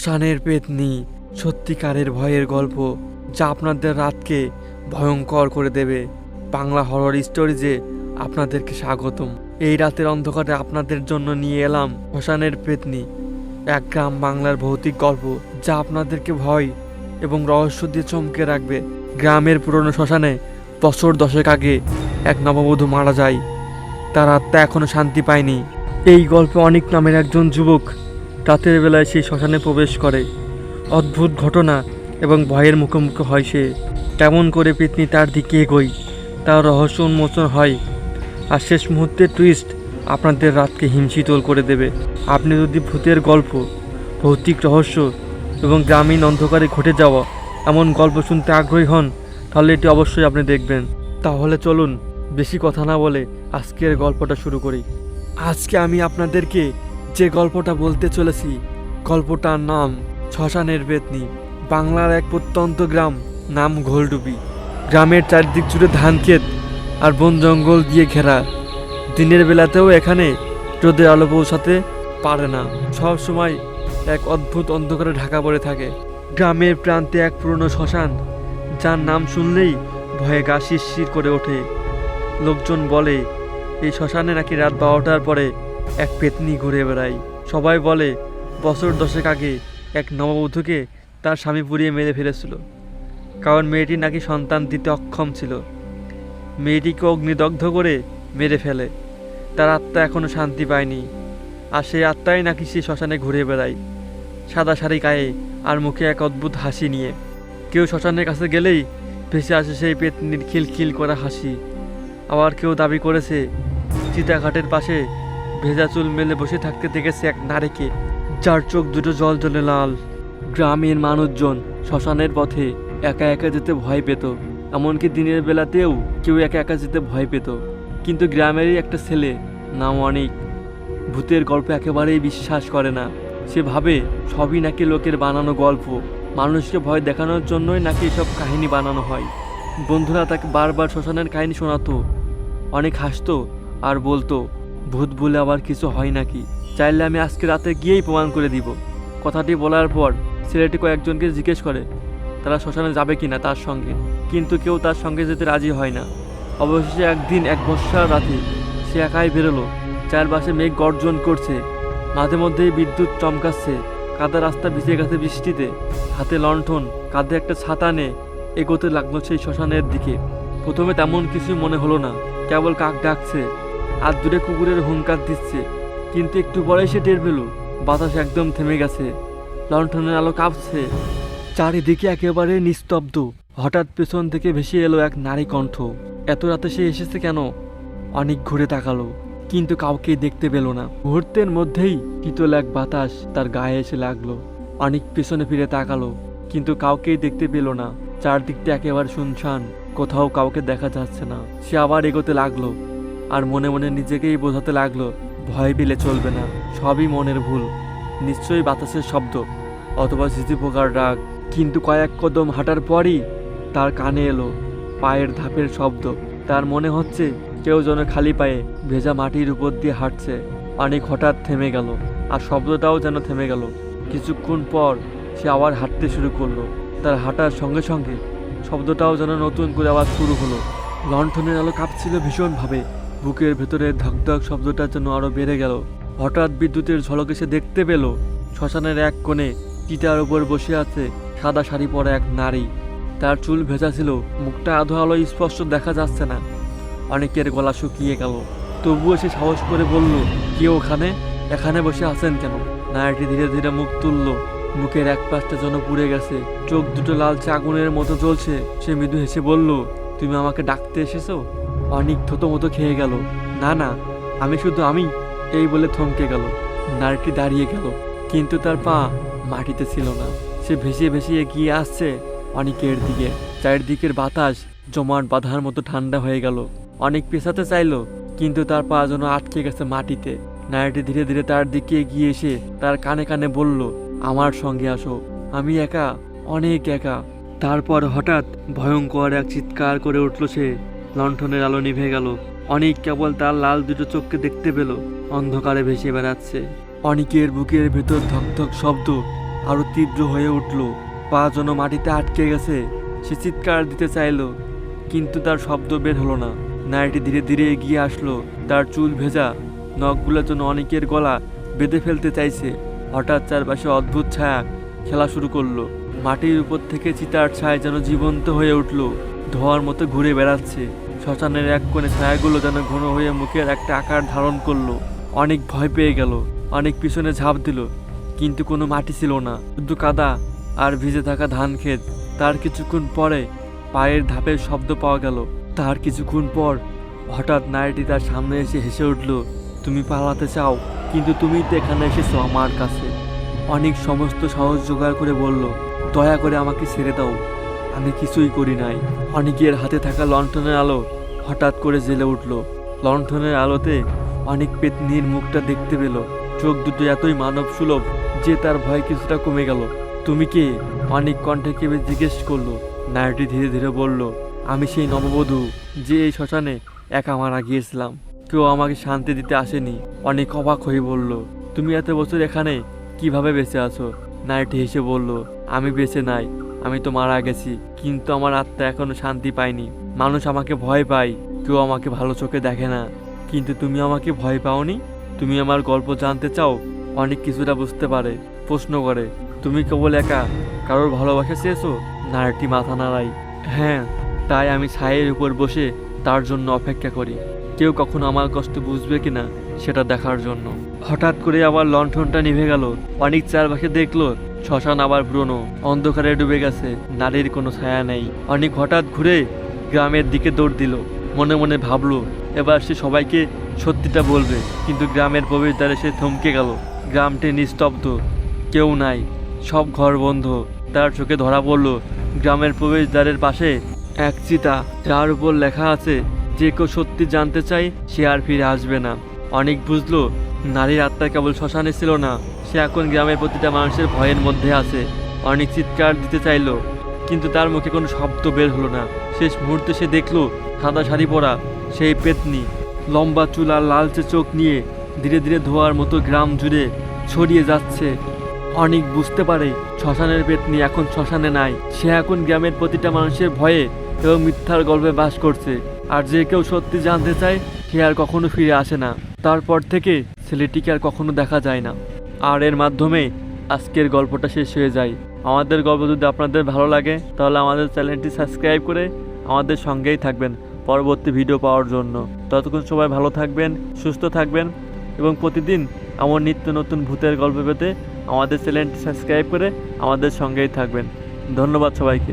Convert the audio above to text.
শ্মশানের পেতনি। সত্যিকারের ভয়ের গল্প যা আপনাদের রাতকে ভয়ঙ্কর করে দেবে। বাংলা হরর স্টোরিজে আপনাদেরকে স্বাগতম। এই রাতের অন্ধকারে আপনাদের জন্য নিয়ে এলাম শ্মশানের পেতনি। এক গ্রাম বাংলার ভৌতিক গল্প যা আপনাদেরকে ভয় এবং রহস্য দিয়ে চমকে রাখবে। গ্রামের পুরনো শ্মশানে বছর দশেক আগে এক নববধূ মারা যায়। তার আত্মা এখনও শান্তি পায়নি। এই গল্পে অনেক নামের একজন যুবক রাতের বেলায় সেই শ্মশানে প্রবেশ করে। অদ্ভুত ঘটনা এবং ভয়ের মুখোমুখি হয় সে। কেমন করে পেতনি তার দিকে এগোয়, তার রহস্য উন্মোচন হয়। আর শেষ মুহূর্তে টুইস্ট আপনাদের রাতকে হিমশীতল করে দেবে। আপনি যদি ভূতের গল্প, ভৌতিক রহস্য এবং গ্রামীণ অন্ধকারে ঘটে যাওয়া এমন গল্প শুনতে আগ্রহী হন, তাহলে এটি অবশ্যই আপনি দেখবেন। তাহলে চলুন, বেশি কথা না বলে আজকের গল্পটা শুরু করি। আজকে আমি আপনাদেরকে যে গল্পটা বলতে চলেছি, গল্পটার নাম শ্মশানের বেতনি। বাংলার এক প্রত্যন্ত গ্রাম, নাম ঘোলডুবি। গ্রামের চারদিক জুড়ে ধান ক্ষেত আর বন জঙ্গল দিয়ে ঘেরা। দিনের বেলাতেও এখানে রোদের আলো পৌঁছাতে পারে না। সব সময় এক অদ্ভুত অন্ধকারে ঢাকা পড়ে থাকে। গ্রামের প্রান্তে এক পুরনো শ্মশান, যার নাম শুনলেই ভয়ে গা শিরশির করে ওঠে। লোকজন বলে, এই শ্মশানে নাকি রাত বারোটার পরে এক পেতনি ঘুরে বেড়ায়। সবাই বলে, বছর দশেক আগে এক নববধূকে তার স্বামী পুড়িয়ে মেরে ফেলেছিল। কারণ মেয়েটি নাকি সন্তান দিতে অক্ষম ছিল। মেয়েটিকে অগ্নিদগ্ধ করে মেরে ফেলে। তার আত্মা এখনও শান্তি পায়নি। আর সেই আত্মাই নাকি সে শ্মশানে ঘুরে বেড়ায়। সাদা শাড়ি গায়ে আর মুখে এক অদ্ভুত হাসি নিয়ে। কেউ শ্মশানের কাছে গেলেই ভেসে আসে সেই পেতনির খিলখিল করা হাসি। আবার কেউ দাবি করেছে, চিতাঘাটের পাশে ভেজা চুল মেলে বসে থাকতে দেখেছে এক নারীকে, যার চোখ দুটো জল জলে লাল। গ্রামের মানুষজন শ্মশানের পথে একা একা যেতে ভয় পেত, এমনকি দিনের বেলাতেও কেউ একা একা যেতে ভয় পেত। কিন্তু গ্রামেরই একটা ছেলে, নাম অনেক, ভূতের গল্প একেবারেই বিশ্বাস করে না। সে ভাবে সবই নাকি লোকের বানানো গল্প, মানুষকে ভয় দেখানোর জন্যই নাকি এসব কাহিনী বানানো হয়। বন্ধুরা তাকে বারবার শ্মশানের কাহিনী শোনাতো, অনেক হাসতো আর বলতো ভূত বলে আবার কিছু হয় নাকি? চাইলে আমি আজকে রাতে গিয়েই প্রমাণ করে দিব। কথাটি বলার পর ছেলেটি কয়েকজনকে জিজ্ঞেস করে, তারা শ্মশানে যাবে কিনা তার সঙ্গে? কিন্তু কেউ তার সঙ্গে যেতে রাজি হয় না। অবশেষে একদিন এক বর্ষার রাতে সে একাই বেরোলো। চারপাশে মেঘ গর্জন করছে। মাঝে মধ্যেই বিদ্যুৎ চমকাচ্ছে। কাদা রাস্তা ভিজে গেছে বৃষ্টিতে। হাতে লণ্ঠন, কাঁধে একটা ছাতা নে এগোতে লাগল সেই শ্মশানের দিকে। প্রথমে তেমন কিছু মনে হলো না। কেবল কাক ডাকছে। আর দূরে কুকুরের হুঙ্কার দিচ্ছে, কিন্তু একটু পরে সে টের পেল, বাতাস একদম থেমে গেছে। লণ্ঠনের আলো কাঁপছে। চারিদিকে একেবারে নিস্তব্ধ। হঠাৎ পেছন থেকে ভেসে এলো এক নারী কণ্ঠ। এত রাতে সে এসেছে কেন? অনেক ঘুরে তাকালো, কিন্তু কাউকে দেখতে পেল না। মুহূর্তের মধ্যেই শীতল এক বাতাস তার গায়ে এসে লাগল। অনেক পেছনে ফিরে তাকালো, কিন্তু কাউকেই দেখতে পেল না। চারদিকটা একেবারে শুনশান, কোথাও কাউকে দেখা যাচ্ছে না। সে আবার এগোতে লাগল। আর মনে মনে নিজেকেই বোঝাতে লাগল, ভয় পেলে চলবে না, সবই মনের ভুল। নিশ্চয়ই বাতাসের শব্দ, অথবা ঝিঝি পোকার ডাক। কিন্তু কয়েক কদম হাঁটার পরই তার কানে এলো, পায়ের ধাপের শব্দ। তার মনে হচ্ছে কেউ যেন খালি পায়ে ভেজা মাটির উপর দিয়ে হাঁটছে। অনেক হঠাৎ থেমে গেল, আর শব্দটাও যেন থেমে গেল। কিছুক্ষণ পর সে আবার হাঁটতে শুরু করল। তার হাঁটার সঙ্গে সঙ্গে শব্দটাও যেন নতুন করে আবার শুরু হলো। লণ্ঠনের আলো কাঁপছিল ভীষণভাবে। বুকের ভেতরে ধকধক শব্দটা যেন আরও বেড়ে গেল। হঠাৎ বিদ্যুতের ঝলকে সে দেখতে পেল, শ্মশানের এক কোণে চিতার উপর বসে আছে সাদা শাড়ি পরা এক নারী। তার চুল ভেজা ছিল, মুখটা আধো আলো স্পষ্ট দেখা যাচ্ছে না। অনেকের গলা শুকিয়ে গেল। তবুও সে সাহস করে বলল, কে ওখানে? এখানে বসে আছেন কেন? নারীটি ধীরে ধীরে মুখ তুলল। মুখের এক পাশটা যেন পুড়ে গেছে। চোখ দুটো লালচে আগুনের মতো জ্বলছে। সে মৃদু হেসে বলল, তুমি আমাকে ডাকতে এসেছ? অনেক থতো মতো খেয়ে গেল। না না, আমি শুধু আমি, এই বলে থমকে গেল। নারীটি দাঁড়িয়ে গেল, কিন্তু তার পা মাটিতে ছিল না। সে ভেসিয়ে ভেসিয়ে এগিয়ে আসছে অনেকের দিকে। চারিদিকের বাতাস জমাট বাঁধার মতো ঠান্ডা হয়ে গেল। অনেক পেছাতে চাইলো, কিন্তু তার পা যেন আটকে গেছে মাটিতে। নারীটি ধীরে ধীরে তার দিকে এগিয়ে এসে তার কানে কানে বলল, আমার সঙ্গে আসো, আমি একা, অনেক একা। তারপর হঠাৎ ভয়ঙ্কর এক চিৎকার করে উঠল সে। লণ্ঠনের আলো নিভে গেল। অনেক কেবল তার লাল দুটো চোখকে দেখতে পেল। অন্ধকারে ভেসে বেড়াচ্ছে। অনেকের বুকের ভেতর ধকধক শব্দ আরও তীব্র হয়ে উঠল। পা যেন মাটিতে আটকে গেছে, সে চিৎকার দিতে চাইলো, কিন্তু তার শব্দ বের হলো না। নারীটি ধীরে ধীরে এগিয়ে আসলো, তার চুল ভেজা, নখগুলো যেন অনেকের গলা বেঁধে ফেলতে চাইছে। হঠাৎ চারপাশে অদ্ভুত ছায়া খেলা শুরু করল। মাটির উপর থেকে চিতার ছায়া যেন জীবন্ত হয়ে উঠল। ধোয়ার মতো ঘুরে বেড়াচ্ছে। শ্মশানের এক কোণে ছায়াগুলো যেন ঘন হয়ে মুখের একটা আকার ধারণ করল। অনেক ভয় পেয়ে গেল, অনেক পিছনে ঝাঁপ দিল। কিন্তু কোনো মাটি ছিল না। শুধু কাদা আর ভিজে থাকা ধান ক্ষেত। তার কিছুক্ষণ পরে পায়ের ধাপের শব্দ পাওয়া গেল। তার কিছুক্ষণ পর হঠাৎ নারীটি তার সামনে এসে হেসে উঠল, তুমি পালাতে চাও, কিন্তু তুমি তো এখানে এসেছ আমার কাছে। অনেক সমস্ত সাহস জোগাড় করে বলল, দয়া করে আমাকে ছেড়ে দাও। আমি কিছুই করি নাই। অনেকের হাতে থাকা লণ্ঠনের আলো হঠাৎ করে জ্বেলে উঠল। লণ্ঠনের আলোতে অনেক পেতনির মুখটা দেখতে পেল। চোখ দুটো এতই মানব সুলভ যে তার ভয় কিছুটা কমে গেল। তুমি কে? অনেক কণ্ঠে কেবে জিজ্ঞেস করল। নারীটি ধীরে ধীরে বলল, আমি সেই নববধূ যে এই শ্মশানে একা মারা গিয়েছিলাম। কেউ আমাকে শান্তি দিতে আসেনি। অনেক অবাক হয়ে বলল, তুমি এত বছর এখানে কীভাবে বেঁচে আছো? নারীটি হেসে বলল, আমি বেঁচে নাই। আমি তো মারা গেছি, কিন্তু আমার আত্মা এখনও শান্তি পায়নি। মানুষ আমাকে ভয় পায়, কেউ আমাকে ভালো চোখে দেখে না। কিন্তু তুমি আমাকে ভয় পাওনি? তুমি আমার গল্প জানতে চাও? অনেক কিছুটা বুঝতে পারে, প্রশ্ন করে। তুমি কেবল একা, কারোর ভালোবাসা চেয়েছো? নারীটি মাথা নাড়াই। হ্যাঁ তাই আমি ছায়ের উপর বসে তার জন্য অপেক্ষা করি। কেউ কখনো আমার কষ্ট বুঝবে কিনা, সেটা দেখার জন্য। হঠাৎ করে আবার লণ্ঠনটা নিভে গেল। অনেক চারপাশে দেখল শ্মশান আবার পুরনো অন্ধকারে ডুবে গেছে, নারীর কোনো ছায়া নেই। অনেক হঠাৎ ঘুরে গ্রামের দিকে দৌড় দিল। মনে মনে ভাবলো, এবার সে সবাইকে সত্যিটা বলবে, কিন্তু গ্রামের প্রবেশদ্বারে সে থমকে গেল। গ্রামটি নিস্তব্ধ, কেউ নাই, সব ঘর বন্ধ। তার চোখে ধরা পড়ল, গ্রামের প্রবেশদ্বারের পাশে এক চিতা, যার উপর লেখা আছে, যে কেউ সত্যি জানতে চাই সে আর ফিরে আসবে না। অনেক বুঝলো, নারীর আত্মা কেবল শ্মশানে ছিল না সে এখন গ্রামের প্রতিটা মানুষের ভয়ের মধ্যে আছে। অনেক চিৎকার দিতে চাইলো, কিন্তু তার মুখে কোনো শব্দ বের হলো না। শেষ মুহূর্তে সে দেখল, সাদা শাড়ি পরা সেই পেতনি, লম্বা চুল আর লালচে চোখ নিয়ে ধীরে ধীরে ধোয়ার মতো গ্রাম জুড়ে ছড়িয়ে যাচ্ছে। অনেক বুঝতে পারে, শ্মশানের পেতনি এখন শ্মশানে নাই। সে এখন গ্রামের প্রতিটা মানুষের ভয়ে এবং মিথ্যার গল্পে বাস করছে। আর যে কেউ সত্যি জানতে চায়, সে আর কখনো ফিরে আসে না। তারপর থেকে ছেলেটিকে আর কখনো দেখা যায় না। আর এর মাধ্যমে আজকের গল্পটা শেষ হয়ে যায়। আমাদের গল্প যদি আপনাদের ভালো লাগে, তাহলে আমাদের চ্যানেলটি সাবস্ক্রাইব করে আমাদের সঙ্গেই থাকবেন পরবর্তী ভিডিও পাওয়ার জন্য। ততক্ষণ সবাই ভালো থাকবেন, সুস্থ থাকবেন এবং প্রতিদিন আমার নিত্য নতুন ভূতের গল্প পেতে আমাদের চ্যানেলটি সাবস্ক্রাইব করে আমাদের সঙ্গেই থাকবেন। ধন্যবাদ সবাইকে।